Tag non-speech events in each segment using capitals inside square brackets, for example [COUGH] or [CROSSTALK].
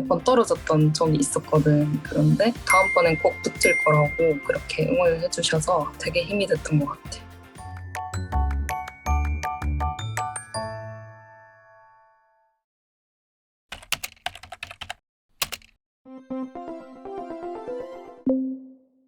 몇 번 떨어졌던 적이 있었거든. 그런데 다음번엔 꼭 붙을 거라고 그렇게 응원을 해주셔서 되게 힘이 됐던 것 같아.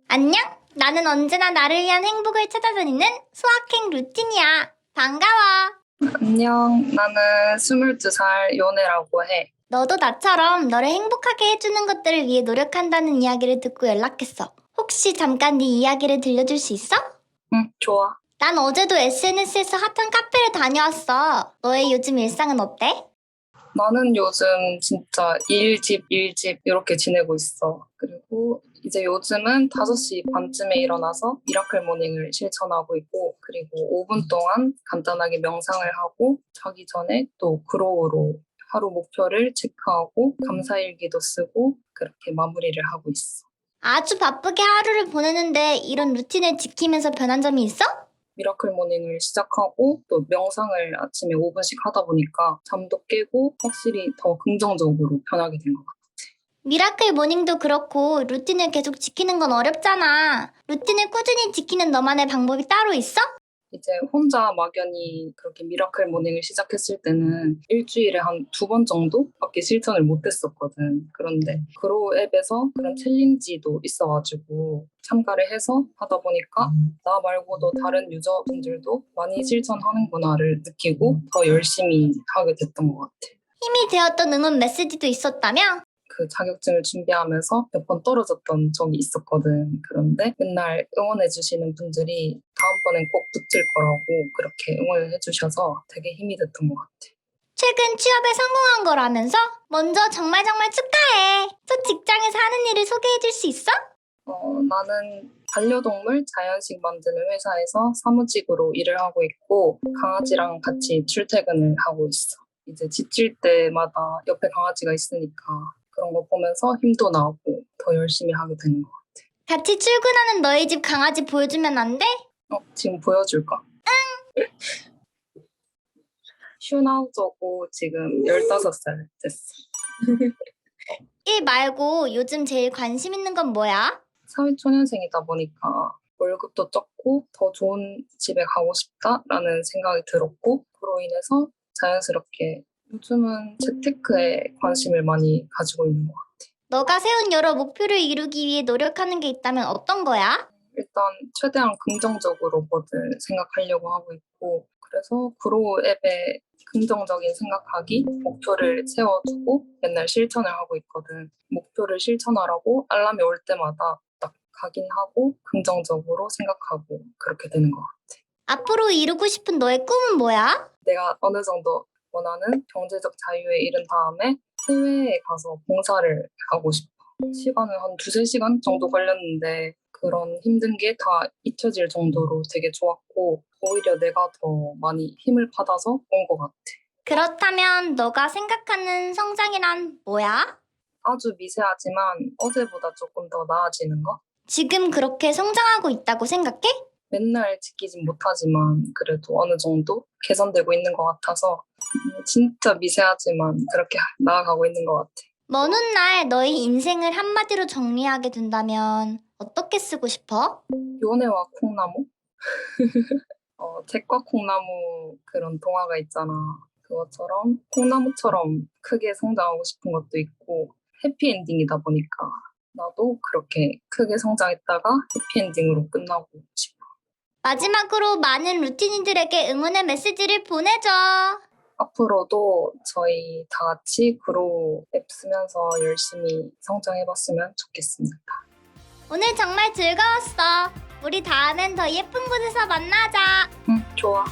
안녕? 나는 언제나 나를 위한 행복을 찾아다니는 수학행 루틴이야. 반가워. 안녕, 나는 22살 요네라고 해. 너도 나처럼 너를 행복하게 해주는 것들을 위해 노력한다는 이야기를 듣고 연락했어. 혹시 잠깐 네 이야기를 들려줄 수 있어? 응, 좋아. 난 어제도 SNS에서 핫한 카페를 다녀왔어. 너의 요즘 일상은 어때? 나는 요즘 진짜 일집, 일집 이렇게 지내고 있어. 그리고 이제 요즘은 5시 반쯤에 일어나서 미라클 모닝을 실천하고 있고, 그리고 5분 동안 간단하게 명상을 하고, 자기 전에 또 그로우로 하루 목표를 체크하고, 감사일기도 쓰고, 그렇게 마무리를 하고 있어. 아주 바쁘게 하루를 보내는데 이런 루틴을 지키면서 변한 점이 있어? 미라클 모닝을 시작하고 또 명상을 아침에 5분씩 하다 보니까 잠도 깨고 확실히 더 긍정적으로 변하게 된 것 같아. 미라클 모닝도 그렇고 루틴을 계속 지키는 건 어렵잖아. 루틴을 꾸준히 지키는 너만의 방법이 따로 있어? 이제 혼자 막연히 그렇게 미라클 모닝을 시작했을 때는 일주일에 한 두 번 정도밖에 실천을 못했었거든. 그런데 그로우 앱에서 그런 챌린지도 있어가지고 참가를 해서 하다 보니까 나 말고도 다른 유저분들도 많이 실천하는구나를 느끼고 더 열심히 하게 됐던 것 같아. 힘이 되었던 응원 메시지도 있었다며? 그 자격증을 준비하면서 몇 번 떨어졌던 적이 있었거든. 그런데 맨날 응원해주시는 분들이 다음번엔 꼭 붙을 거라고 그렇게 응원을 해주셔서 되게 힘이 됐던 것 같아. 최근 취업에 성공한 거라면서? 먼저 정말 정말 축하해. 첫 직장에서 하는 일을 소개해 줄 수 있어? 어, 나는 반려동물 자연식 만드는 회사에서 사무직으로 일을 하고 있고 강아지랑 같이 출퇴근을 하고 있어. 이제 지칠 때마다 옆에 강아지가 있으니까 그런 거 보면서 힘도 나고 더 열심히 하게 되는 것 같아. 같이 출근하는 너희 집 강아지 보여주면 안 돼? 어, 지금 보여줄까? 응! 슈나우저고 지금 15살 됐어. 일 말고 요즘 제일 관심 있는 건 뭐야? 사회초년생이다 보니까 월급도 적고 더 좋은 집에 가고 싶다라는 생각이 들었고 그로 인해서 자연스럽게 요즘은 재테크에 관심을 많이 가지고 있는 것 같아. 너가 세운 여러 목표를 이루기 위해 노력하는 게 있다면 어떤 거야? 일단 최대한 긍정적으로 뭐든 생각하려고 하고 있고 그래서 그로우 앱에 긍정적인 생각하기 목표를 세워두고 맨날 실천을 하고 있거든. 목표를 실천하라고 알람이 올 때마다 딱 가긴 하고 긍정적으로 생각하고 그렇게 되는 것 같아. 앞으로 이루고 싶은 너의 꿈은 뭐야? 내가 어느 정도 원하는 경제적 자유에 이른 다음에 해외에 가서 봉사를 하고 싶어. 시간은 한 두세 시간 정도 걸렸는데 그런 힘든 게 다 잊혀질 정도로 되게 좋았고 오히려 내가 더 많이 힘을 받아서 온 것 같아. 그렇다면 너가 생각하는 성장이란 뭐야? 아주 미세하지만 어제보다 조금 더 나아지는 거? 지금 그렇게 성장하고 있다고 생각해? 맨날 지키진 못하지만 그래도 어느 정도 개선되고 있는 것 같아서 음, 진짜 미세하지만 그렇게 나아가고 있는 것 같아. 먼 훗날 너의 인생을 한마디로 정리하게 된다면 어떻게 쓰고 싶어? 요네와 콩나무? [LAUGHS] 어, 책과 콩나무 그런 동화가 있잖아. 그것처럼 콩나무처럼 크게 성장하고 싶은 것도 있고 해피엔딩이다 보니까 나도 그렇게 크게 성장했다가 해피엔딩으로 끝나고 싶어. 마지막으로 많은 루틴이들에게 응원의 메시지를 보내줘. 앞으로도 저희 다 같이 그로우 앱 쓰면서 열심히 성장해봤으면 좋겠습니다. 오늘 정말 즐거웠어. 우리 다음엔 더 예쁜 곳에서 만나자. 응, 좋아.